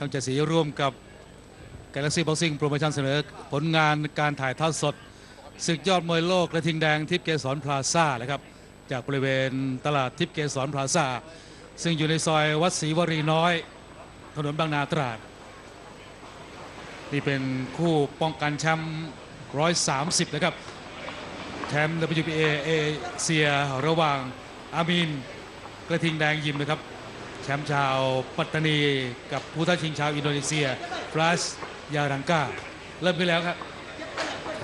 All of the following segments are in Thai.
ช่องเจ็ดสีร่วมกับ Galaxy Boxing Promotion เสนอผลงานการถ่ายทอดสดศึกยอดมวยโลกกระทิงแดงทิพย์เกษรพลาซ่านะครับจากบริเวณตลาดทิพย์เกษรพลาซ่าซึ่งอยู่ในซอยวัดศรีวรีน้อย ถนนบางนาตราด นี่เป็นคู่ป้องกันแชมป์130 นะครับ แชมป์ WBA เอเชียระหว่างอามีนกระทิงแดงยิมนะครับ ชมป์ชาวปัตตานีกับผู้ท้าชิงชาวอินโดนีเซียฟลาสยารังกาเริ่มขึ้นแล้วครับ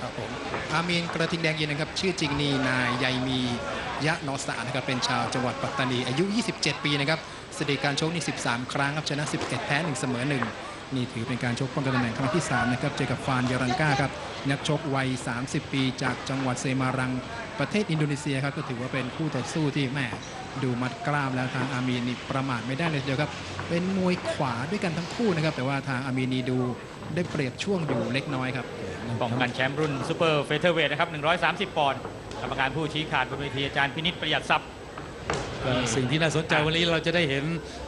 ครับผมอามีนกระทิงแดงเย็นนะครับ ชื่อจริงนี่นายใยมียะนอสานะครับเป็นชาวจังหวัดปัตตานีอายุ 27 ปีนะครับสถิติการชกนี่ 13 ครั้งครับชนะ 11 แพ้ 1 เสมอ 1 นี่ถือเป็นการชกป้องกันตำแหน่งครั้งที่ 3 นะครับ เจอกับฟานยารังกาครับ นักชกวัย 30 ปี จากจังหวัดเซมารัง ประเทศอินโดนีเซียครับ ก็ถือว่าเป็นคู่ต่อสู้ที่แม่ดูมัดกล้ามแล้วทางอามีนี่ประมาทไม่ได้เลยเดียวครับ เป็นมวยขวาด้วยกันทั้งคู่นะครับ แต่ว่าทางอามีนีดูได้เปรียบช่วงอยู่เล็กน้อยครับป้องกันแชมป์รุ่นซูเปอร์เฟเธอร์เวทนะครับ 130 ปอนด์กรรมการผู้ชี้ขาดบนเวทีอาจารย์พินิษประหยัดทรัพย์ สิ่งที่น่าสนใจวันนี้เราจะได้เห็น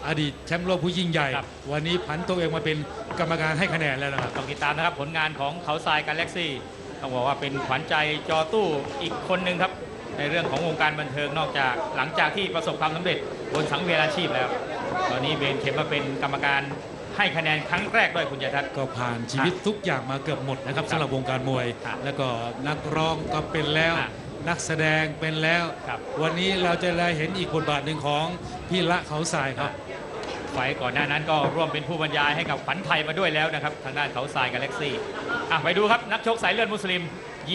อดีตแชมป์โลกผู้ยิ่งใหญ่ ครับ วันนี้ผันตัวเองมาเป็นกรรมการให้คะแนนแล้วนะครับ ต้องติดตามนะครับผลงานของเขาทรายกาแล็กซี่ต้องบอกว่าเป็นขวัญใจจอตู้อีกคนหนึ่งครับ ในเรื่องของวงการบันเทิงนอกจากหลังจากที่ประสบความสำเร็จบนสังเวียนอาชีพแล้ว ตอนนี้เบนเข็มมาเป็นกรรมการให้คะแนนครั้งแรกด้วยคุณยทัศน์ ก็ผ่านชีวิตทุกอย่างมาเกือบหมดนะครับครับสำหรับวงการมวย ครับแล้วก็นักร้องก็เป็นแล้ว ครับ นักแสดงเป็นแล้ว ครับวันนี้เราจะได้เห็นอีกบทบาทหนึ่งของพี่ละเขาทรายครับ ไฟล์ก่อนหน้านั้นก็ร่วมเป็นผู้บรรยายให้กับขวัญไทยมาด้วยแล้วนะครับ ทางด้านเขาทรายกาแล็กซี่อะไปดูครับ นักชกสายเลือดมุสลิม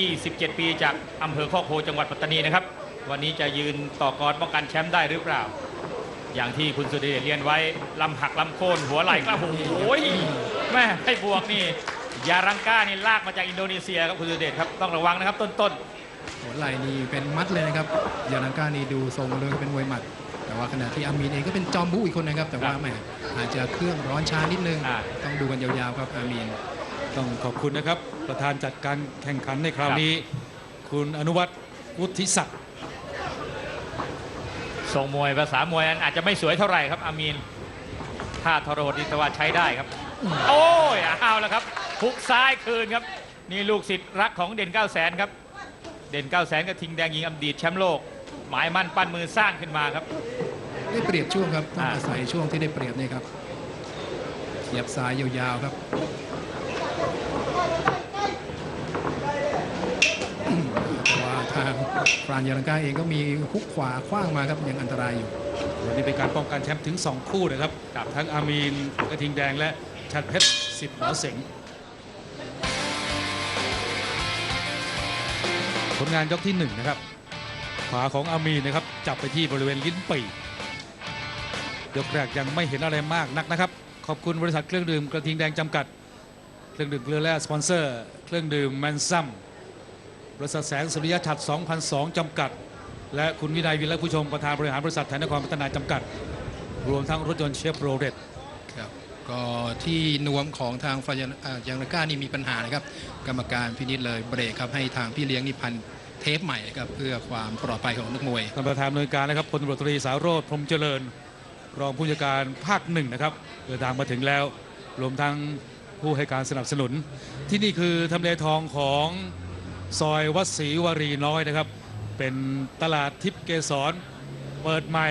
27 ปีจากอำเภอข้อโคจังหวัดปัตตานีนะครับ วันนี้จะยืนต่อกรป้องกันแชมป์ได้หรือเปล่า อย่างที่คุณสุเดชเรียนไว้ลำหักลำโค่นหัวไหล่กระหูโอ้ยแม่ให้บวกนี่ยารังก้านี่ลากมาจากอินโดนีเซียครับคุณสุเดชครับต้องระวังนะครับต้น หัวไหล่นี่เป็นมัดเลยนะครับยานังกานี่ดูทรงเลยเป็นมวยหมัด แต่ว่าขณะที่อามีนเองก็เป็นจอมบุอีกคนนะครับ แต่ว่าครับแหมอาจจะเครื่องร้อนช้านิดนึง อ่า ต้องดูกันยาวๆครับอามีน ต้องขอบคุณนะครับ ประธานจัดการแข่งขันในคราวครับนี้ คุณอนุวัฒน์วุฒิศักดิ์ๆทรงมวยภาษามวยนั้นอาจจะไม่สวยเท่าไหร่ครับอามีนท่าทรหดอิตวาใช้ได้ครับ โอ้ยเอาแล้วครับพุกซ้ายคืนครับ นี่ลูกศิษย์รักของเด่น9 0 0 0 0ครับ เด่น9 0 0 0 0ก็ทิ้งแดงยิงอดีตแชมป์โลก หมายมั่นปั้นมือสร้างขึ้นมาครับ ได้เปรียบช่วงครับต้องอ่าอาศัยช่วงที่ได้เปรียบนี่ครับเสียบซ้ายยาวๆครับแต่ว่าทางฟรานยานังกาเองก็มีฮุกขวาคว้างมาครับยังอันตรายอยู่วันนี้เป็นการป้องกันแชมป์ถึง 2 คู่นะครับครับทั้งอามีนกระทิงแดงและชัดเพชรสิทธิ์หมอเสง ผลงานยกที่1นะครับขาของอามีนนะครับจับไปที่บริเวณลิ้นปี่ยกแรกยังไม่เห็นอะไรมากนักนะครับ ขอบคุณบริษัทเครื่องดื่มกระทิงแดงจำกัด เครื่องดื่มเกลือแร่สปอนเซอร์ เครื่องดื่มแมนซัมบริษัทแสงสุริยะฉัตร2002จำกัด และคุณวินัยวินและผู้ชมประธานบริหารบริษัทไทยนครพัฒนาจำกัด รวมทั้งรถยนต์เชฟโรเลต ก็ที่นวมของทางฟายาอ่ายังนาก้านี่มีปัญหานะครับ กรรมการพินิจเลยเบรกครับให้ทางพี่เลี้ยงนี่พันเทปใหม่ครับเพื่อความปลอดภัยของนักมวยท่านประธานหน่วยการนะครับพลตำรวจตรีสารโรธพรมเจริญ รองผู้จัดการภาคหนึ่งนะครับเดินทางมาถึงแล้ว รวมทั้งผู้ให้การสนับสนุน ที่นี่คือทำเลทองของซอยวัดศรีวรีน้อยนะครับ เป็นตลาดทิพย์เกษรเปิดใหม่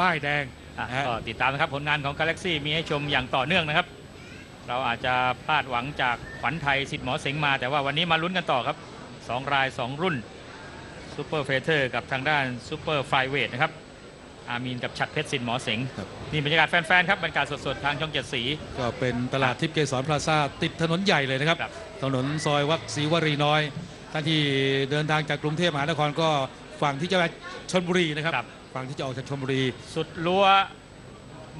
ป้ายแดง อะนะฮะ ก็ติดตามนะครับผลงานของ Galaxy มีให้ชมอย่างต่อเนื่องนะครับ เราอาจจะพลาดหวังจากขวัญไทยสิทธิ์หมอเสงมา แต่ว่าวันนี้มาลุ้นกันต่อครับ 2 ราย 2 รุ่นซูเปอร์เฟเธอร์กับทางด้านซูเปอร์ไฟเวทนะครับ อามีนกับฉัดเพชรสิทธิ์หมอเสงครับ นี่บรรยากาศแฟนๆครับบรรยากาศสดๆทางช่องเจ็ดสี ก็เป็นตลาดทิพย์เกษรพลาซ่าติดถนนใหญ่เลยนะครับ ครับ ถนนซอยวัดศรีวรีน้อยท่านที่เดินทางจากกรุงเทพมหานครก็ ฝั่งที่จะไปชนบุรีนะครับ ครับ ฝั่งที่จะออกจากชนบุรี สุดรั้ว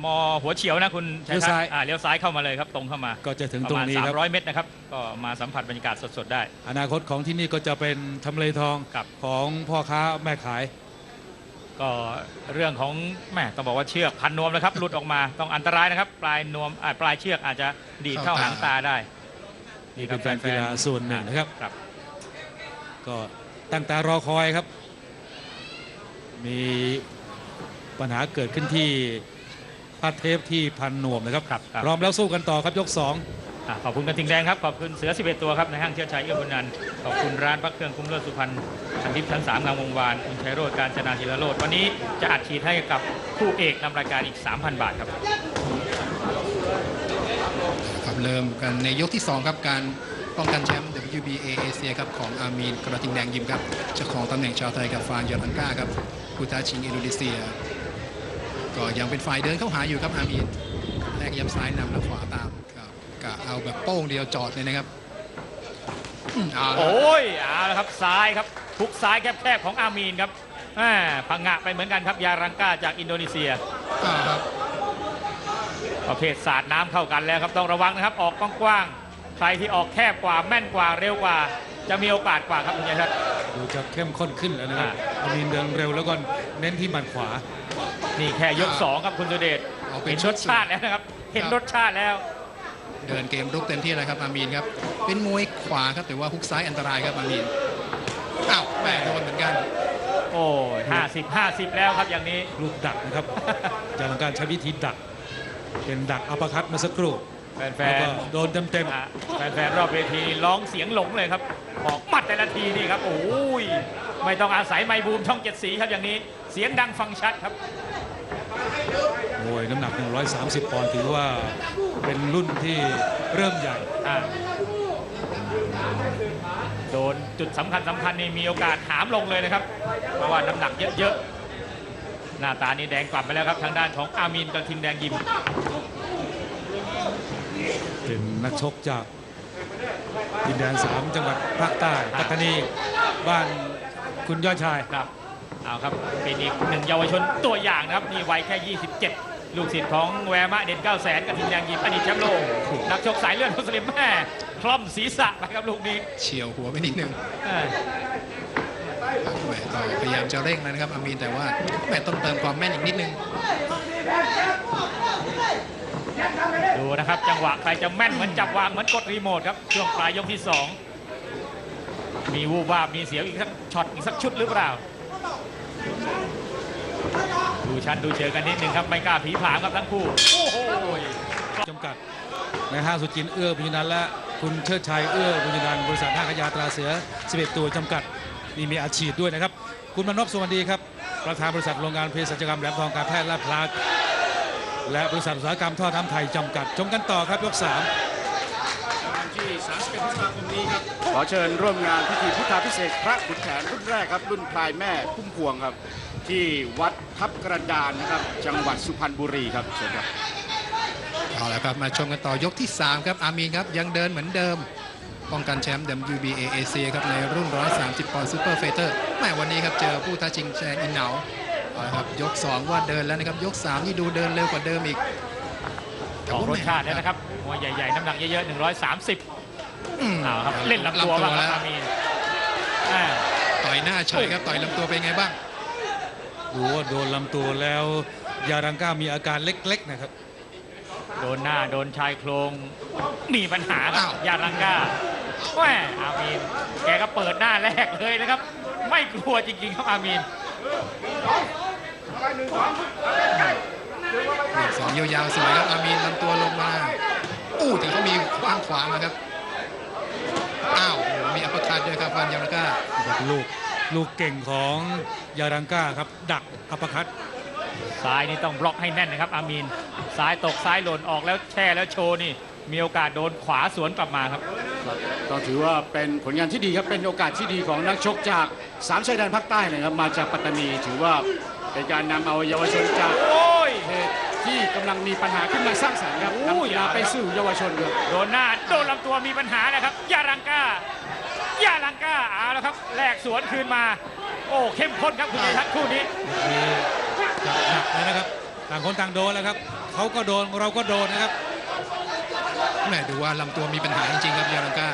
มอหัวเฉียวนะคุณชัยเลี้ยวทัศซ้ายน์อ่าเลี้ยวซ้ายเข้ามาเลยครับตรงเข้ามาก็จะถึงประตรงมาณนี้ครับ 300 เมตรนะครับ ก็มาสัมผัสบรรยากาศสดๆได้ อนาคตของที่นี่ก็จะเป็นทำเลทองครับ ของพ่อค้าแม่ขาย ก็เรื่องของแหม่ต้องบอกว่าเชือกพันนวมนะครับหลุดออกมาต้องอันตรายนะครับ ปลายนวมอ่าปลายเชือกอาจจะดีดเข้าเข้าตาหางตาได้นี่เป็นแฟนกีฬาส่วนหนึ่งนะครับ ครับ ก็ตั้งตารอคอยครับ มีปัญหาเกิดขึ้นที่ผ้าเทปที่พันหน่วมนะครับครับครับ พร้อมแล้วสู้กันต่อครับยกสองอะขอบคุณกระทิงแดงครับ ขอบคุณเสือ 11 ตัวครับในห้างเชี่ยวชัยเอื้อบุญนันท์ขอบคุณร้านพักเครื่องคุ้มเลิศสุพรรณชันทิพย์ชั้น3งามวงวานคุณชัยโรจน์การจนาจิรโรดวันนี้จะอัดฉีดให้กับคู่เอกนำรายการอีก 3,000 บาทครับ ครับเริ่มกันในยกที่ 2 ครับการ ป้องกันแชมป์ WBA เอเชียครับของอามีนกระทิงแดงยิมครับเจ้าของตำแหน่งชาวไทยกับฟานยารันก้าครับผู้ท้าชิงอินโดนีเซีย ก็ยังเป็นฝ่ายเดินเข้าหาอยู่ครับอามีนแรกย้ำซ้ายนำแล้วขวาตามครับกะเอาแบบโป้งเดียวจอดเลยนะครับอืมเอาละครับโอ้ยเอาละครับซ้ายครับทุกซ้ายแคบๆของอามีนครับแหม่พังงะไปเหมือนกันครับยารังกาจากอินโดนีเซียอ่าครับประเภทสาดน้ำเข้ากันแล้วครับต้องระวังนะครับออกกว้างๆ ใครที่ออกแคบกว่าแม่นกว่าเร็วกว่า จะมีโอกาสกว่าครับคุณยายทัศน์ ดูจะเข้มข้นขึ้นแล้วนะครับอ่าอามีนเดินเร็วแล้วก็เน้นที่หมัดขวา นี่แค่ยกสองครับคุณสุเดชเอาเป็เห็นนชุรดสชาติแล้วนะครับ เห็นรสชาติแล้ว เดินเกมรุกเต็มที่เลยครับอามีนครับ เป็นมวยขวาครับแต่ว่าฮุกซ้ายอันตรายครับอามีนอ้าวแม่โดนเหมือนกัน โอ้ยห้าสิบห้าสิบแล้วครับอย่างนี้ ลูกดักนะครับ จากการใช้วิธีดัก เป็นดักอัปเปอร์คัตเมาสักครู่ แฟแล้วนก็โดนเต็มๆอะแฟนๆรอบเวทีร้องเสียงหลงเลยครับออกมัดแต่ละทีนี่ครับโอ้ยไม่ต้องอาศัยไมค์บูมช่องเจ็ดสีครับอย่างนี้ เสียงดังฟังชัดครับๆโอ้ยน้ำหนัก 130 ปอนด์ถือว่าเป็นรุ่นที่เริ่มใหญ่ อะโดนจุดสำคัญสำคัญนี่มีโอกาสหามลงเลยนะครับ เพราะว่าน้ำหนักเยอะๆ หน้าตานี่แดงกลับไปแล้วครับ ทางด้านของอามีนกระทิงแดงยิม เป็นนักชกจากดินแดน3จังหวัดภาคใต้ปัตตานีบ้านคุณยอดชายครับเอาครับเป็นอีกหนึ่งเยาวชนตัวอย่างนะครับนี่วัยแค่ 27 ลูกศิษย์ของแวร์มะเด่น9 0 0แสนกับทีมแดงยิมอดีตแชมป์โลกนักชกสายเลือดมุสลิมแม่คล่อมศีรษะไปครับลูกนี้เฉียวหัวไปนิดนึงแม่แหม่ก็พยายามจะเร่งนะครับอามีนแต่ว่าแหม่ต้องเติมความแม่นอีกนิดนึง ดูนะครับจังหวะใครจะแม่นเหมือนจับวางเหมือนกดรีโมทครับช่วงปลายยกที่ 2 มีวูบวาบมีเสียวอีกสักช็อตอีกสักชุดหรือเปล่า ดูชั้นดูเชิงกันนิดนึงครับไม่กล้าผีผามครับทั้งคู่โอ้โหจำกัดในห้างสุจินเอื้อบุญนันและคุณเชิดชัยเอื้อบุญนันบริษัทห้างขยาตราเสือ11ตัวจำกัดนี่มีอาชีพด้วยนะครับ คุณมนพสวัสดีครับประธานบริษัทโรงงานเภสัชกรรมแหลมทองการแพทย์ลาดพร้า และบริษัทอุตสาหกรรมท่อน้ำไทยจำกัด ชมกันต่อครับยกสามที่31พฤษภาคมนี้ครับ ขอเชิญร่วมงานพิธีพุทธาพิเศษกพระขุนแผนรุ่นแรกครับ รุ่นพลายแม่พุ่มพวงครับ ที่วัดทับกระดานนะครับ จังหวัดสุพรรณบุรีครับเชิญครับเอาละครับมาชมกันต่อยกที่ 3 ครับ อามีนครับ ยังเดินเหมือนเดิม ป้องกันแชมป์ WBA เอเชียครับ ในรุ่น 130 ปอนด์ซูเปอร์เฟเตอร์แม่วันนี้ครับ เจอผู้ท้าชิงแชนอินเหนาเอาละ ครับยก 2 ว่าเดินแล้วนะครับ ยก 3 นี่ดูเดินเร็วกว่าเดิมอีกออกรสชาติแล้วนะครับมวยใหญ่ๆ น้ำหนักเยอะๆ 130อืมเอาครับเล่นลำตัวบ้างคแล้รับวอามีนอ่าต่อยหน้าเฉยครับต่อยลำตัวเป็นไงบ้างดูว่าโดนลำตัวแล้วยารังก้ามีอาการเล็กๆนะครับ โดนหน้าโดนชายโครงมีปัญหาครับอ้าวยาลังกาแหม่อามีนแกก็เปิดหน้าแรกเลยนะครับ ไม่กลัวจริงๆครับอามีนหนึ่ง สองยาวๆสวยครับอามีนลำตัวลงมาอู้แต่เขามีขว้างขวามาครับอ้าวมีอัปคัตด้วยครับฟันยามาก้าลูกลูกเก่งของยารังก้าครับ ดักอัปคัตซ้ายนี่ต้องบล็อกให้แน่นนะครับ อามีนซ้ายตกซ้ายหล่นออกแล้วแช่แล้วโชว์นี่ มีโอกาสโดนขวาสวนกลับมาครับต้องถือว่าเป็นผลงานที่ดีครับเป็นโอกาสที่ดีของนักชกจากสามชายแดนภาคใต้เลยครับมาจากปัตตานีถือว่า เป็นการนำเอาเยาวชนจากโอ้ยประเทศที่กำลังมีปัญหาขึ้นมาสร้างสรรค์ครับโอ้ยนำกีฬาไปสู่เยาวชนครับโดนหน้าโดนลำตัวมีปัญหานะครับ ยาลังกายาลังกาเอาแล้วครับแลกสวนคืนมา โอ้เข้มข้นครับคุณชัยทัศน์คู่นี้ มีจับหนักเลยนะครับ ต่างคนต่างโดนแล้วครับ เขาก็โดนเราก็โดนนะครับแม่ดูว่าลำตัวมีปัญหาจริงๆครับยาลังก้า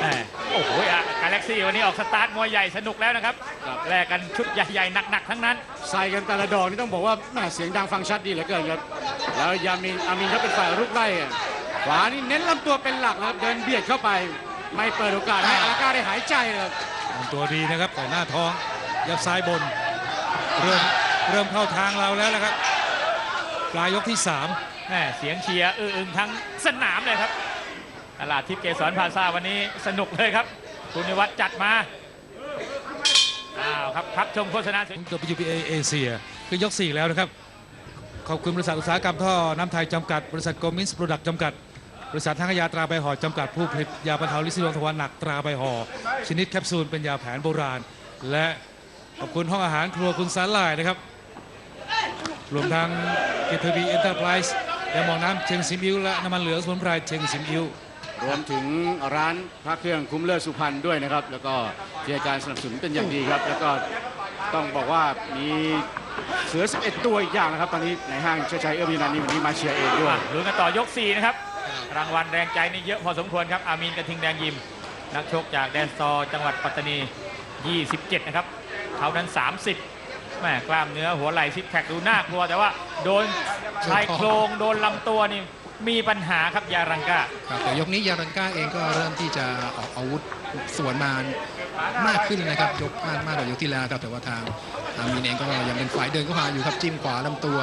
แหม่โอ้โหอะกาแล็กซี่วันนี้ออกสตาร์ทมวยใหญ่สนุกแล้วนะครับครับแลกกันชุดใหญ่ๆหนักๆทั้งนั้นใส่กันแต่ละดอกนี่ต้องบอกว่าแหม่เสียงดังฟังชัดดีเหลือเกินครับแล้วยามินอามินเขาเป็นฝ่ายรุกไล่อะขวานี่เน้นลำตัวเป็นหลักนะครับเดินเบียดเข้าไป ไม่เปิดโอกาสให้อาราก้าได้หายใจเลยครับทำตัวดีนะครับแต่หน้าท้องยับซ้ายบน เริ่มเริ่มเข้าทางเราแล้วนะครับปลายยกที่แม่เสียงเชียร์อื้ออึงทั้งสนามเลยครับตลาดทิพย์เกษรพลาซาวันนี้สนุกเลยครับ คุณนิวัฒน์จัดมาอ้าวครับพักชมโฆษณา3ของ WBA เอเชียคือยก 4 แล้วนะครับ ขอบคุณบริษัทอุตสาหกรรมท่อน้ำไทยจำกัด บริษัทโกมินส์โปรดักต์จำกัด บริษัททางยาตราใบห่อจำกัดผู้ผลิตยาบรรเทาลิซิดวงทวารหนักตราใบห่อชนิดแคปซูลเป็นยาแผนโบราณ และขอบคุณห้องอาหารครัวคุณสาลายนะครับ รวมทั้งเกทวีเอ็นเตอร์ไพรส์และหมองน้ำเชงซิมอิวและน้ำมันเหลืองสมุนไพรเชงซิมอิว รวมถึงร้านพระเครื่องคุ้มเลิศสุพรรณด้วยนะครับ แล้วก็ที่ให้การสนับสนุนเป็นอย่างดีครับ แล้วก็ต้องบอกว่ามีเสือ 11 ตัวอีกอย่างนะครับ ตอนนี้ในห้างเชอชัยเอื้อมยินันนี่วันนี้มาเชียร์เองด้วยลุ้นกันต่อยก 4 นะครับ รางวัลแรงใจนี่เยอะพอสมควรครับ อามีนกระทิงแดงยิม นักชกจากแดนซอร์จังหวัดปัตตานี 27 นะครับเขานั้น 30แม่กล้ามเนื้อหัวไหล่ซิกแพคดูน่ากลัวแต่ว่าโดนชายโครงโดนลำตัวนี่ มีปัญหาครับยารังกาครับแต่ยกนี้ยารันก้าเองก็เริ่มที่จะออกอาวุธสวนมามากขึ้นนะครับยกมากมากกว่ายกที่แล้วครับแต่ว่าทางอามีนเองก็ยังเป็นฝ่ายเดินเข้ามาอยู่ครับจิ้มขวาลำตัว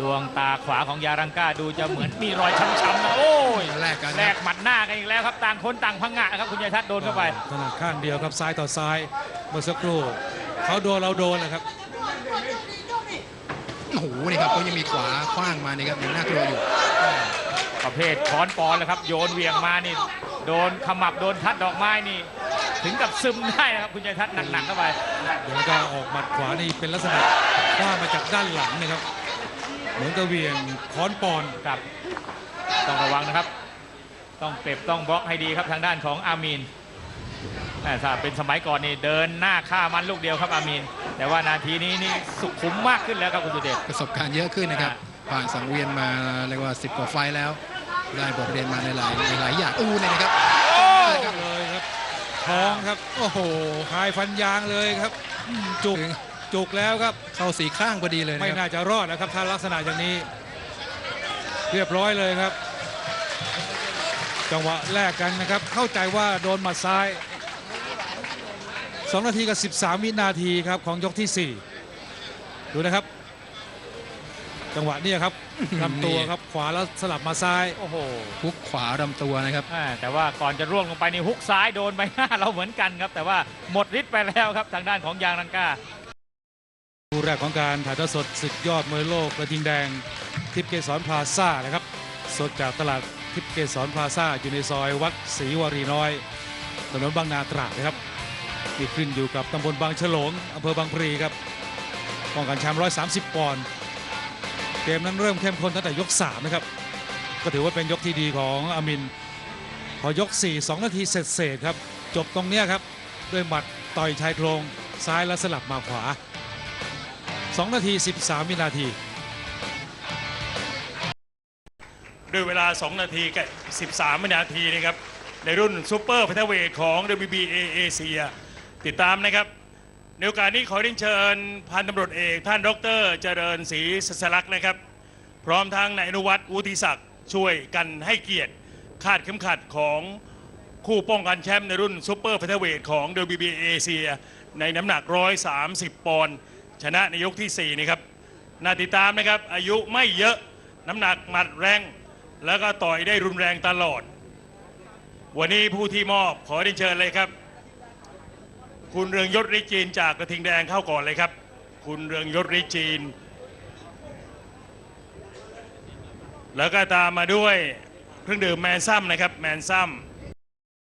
ดวงตาขวาของยารังกาดูจะเหมือนมีรอยช้ำๆนะโอ้ยแลกกันแลนะกหมัดหน้ากันอีกแล้วครับต่างคนต่างพังงะนะครับคุณยายทัศน์โดนเข้าไปถนัดข้างเดียวครับซ้ายต่อซ้ายเมื่อสักครู่เขาโดนเราโดนนะครับโอ้โหนี่ครับก็ยังมีขวาคว้างมานี่ครับยังน่ากลัวอยู่ ประเภทค้อนปอนเลยครับ โยนเหวียงมานี่ โดนขมับโดนทัดดอกไม้นี่ ถึงกับซึมได้นะครับคุณยายทัศน์หนักๆเข้าไปเดี๋ยวก็ออกหมัดขวานี่เป็นลักษณะคว้ามาจากด้านหลังนะครับ เหมือนกับเหวียงค้อนปอนครับ ต้องระวังนะครับ ต้องเก็บต้องบล็อกให้ดีครับทางด้านของอามีนแม่ ถ้าเป็นสมัยก่อนนี่เดินหน้าฆ่ามันลูกเดียวครับอามีน แต่ว่านาทีนี้นี่สุขุมมากขึ้นแล้วครับคุณสุเดชประสบการณ์เยอะขึ้นนะครับ ผ่านสังเวียนมาเรียกว่า 10 กว่าไฟล์แล้ว ได้บทเรียนมาในหลายในหลายอย่างอู้เลยนะครับเลยครับท้องครับ โอ้โหคายฟันยางเลยครับอืมจุกถึงจุกแล้วครับเข้าสีข้างพอดีเลยนะไม่ครับน่าจะรอดนะครับถ้าลักษณะอย่างนี้ เรียบร้อยเลยครับ จังหวะแรกกันนะครับ เข้าใจว่าโดนหมัดซ้าย 2 นาทีกับ 13 วินาทีครับของยกที่ 4 ดูนะครับ จังหวะเนี้ครับลำตัวครับขวาแล้วสลับมาซ้ายโอ้โหพุกขวาลำตัวนะครับอ่าแต่ว่าก่อนจะร่วงลงไปนี่ฮุกซ้ายโดนใบหน้าเราเหมือนกันครับ แต่ว่าหมดฤทธิ์ไปแล้วครับทางด้านของยางรังกาคู่แรกของการถ่ายทอดสดศึกยอดมวยโลกกระทิงแดงทิพย์เกษรพลาซ่านะครับ สดจากตลาดทิพย์เกษรพลาซ่าอยู่ในซอยวัดศรีวรีน้อยถนนบางนาตราดนะครับ ที่ขึ้นอยู่กับตำบลบางฉลงอำเภอบางพลีครับป้องกันแชมป์130 ปอนด์เกมนั้นเริ่มเข้มข้นตั้งแต่ยก 3 นะครับ ก็ถือว่าเป็นยกที่ดีของอามิน พอยก 4 2 นาทีเสร็จเสร็จครับ จบตรงเนี้ยครับ ด้วยหมัดต่อยชายโครงซ้ายแล้วสลับมาขวา 2 นาที 13 วินาที ด้วยเวลา 2 นาทีกับ 13 วินาทีนะครับในรุ่นซูเปอร์พัทเวทของ WBA เอเชีย ติดตามนะครับ ในโอกาสนี้ขอเรียนเชิญพันตำรวจเอก ท่านดร เจริญศรีสัสลักษ์นะครับ พร้อมทั้งนายอนุวัฒน์วุฒิศักดิ์ช่วยกันให้เกียรติคาดเข็มขัดของคู่ป้องกันแชมป์ในรุ่นซูเปอร์พัทเวทของ WBA เอเชียในน้ำหนัก 130 ปอนด์ชนะในยกทีสี่ 4 นะครับ น่าติดตามนะครับ อายุไม่เยอะน้ำหนักหมัดแรง แล้วก็ต่อยได้รุนแรงตลอด วันนี้ผู้ที่มอบขอได้เชิญเลยครับ คุณเรืองยศริจีนจากกระทิงแดงเข้าก่อนเลยครับ คุณเรืองยศริจีน แล้วก็ตามมาด้วยเครื่องดื่มแมนซัมนะครับแมนซัม